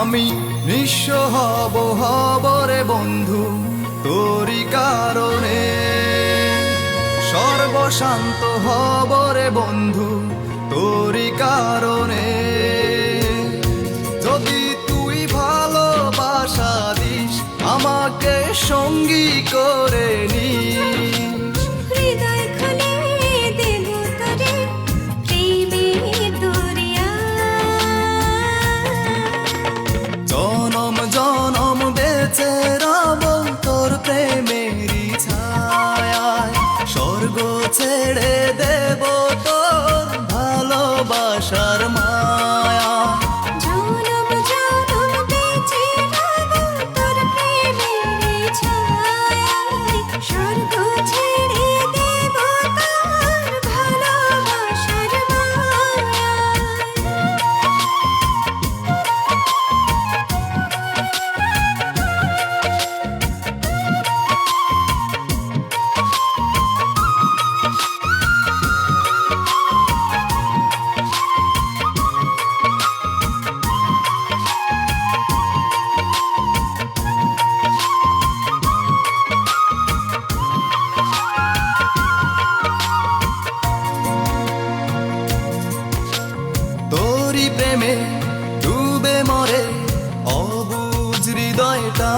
আমি নিঃস্ব হব হবরে বন্ধু, তোরই কারণে। সর্বশান্ত হবরে বন্ধু তোরি কারণে। যদি তুই ভালোবাসা দিস, আমাকে সঙ্গী করে নিস। de প্রেমে ডুবে মরে অবুজ হৃদয়টা।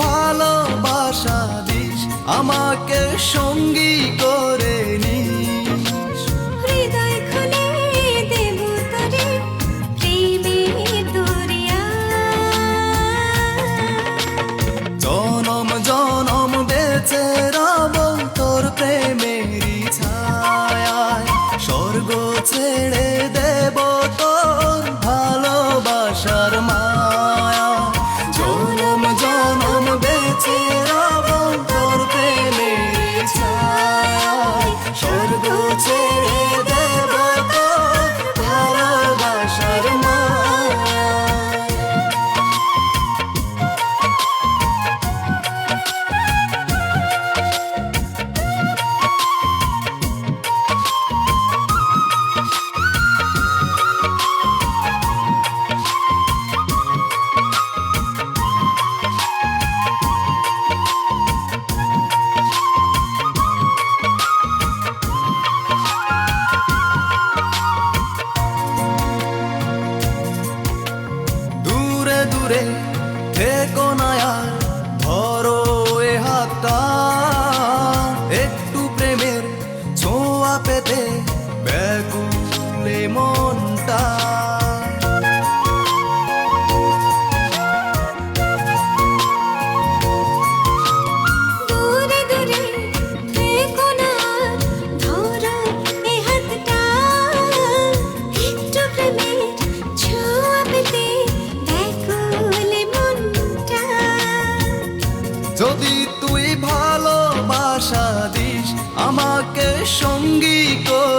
ভালোবাসা দিস আমাকে সঙ্গী দূরে থেকো না আর। সঙ্গী কর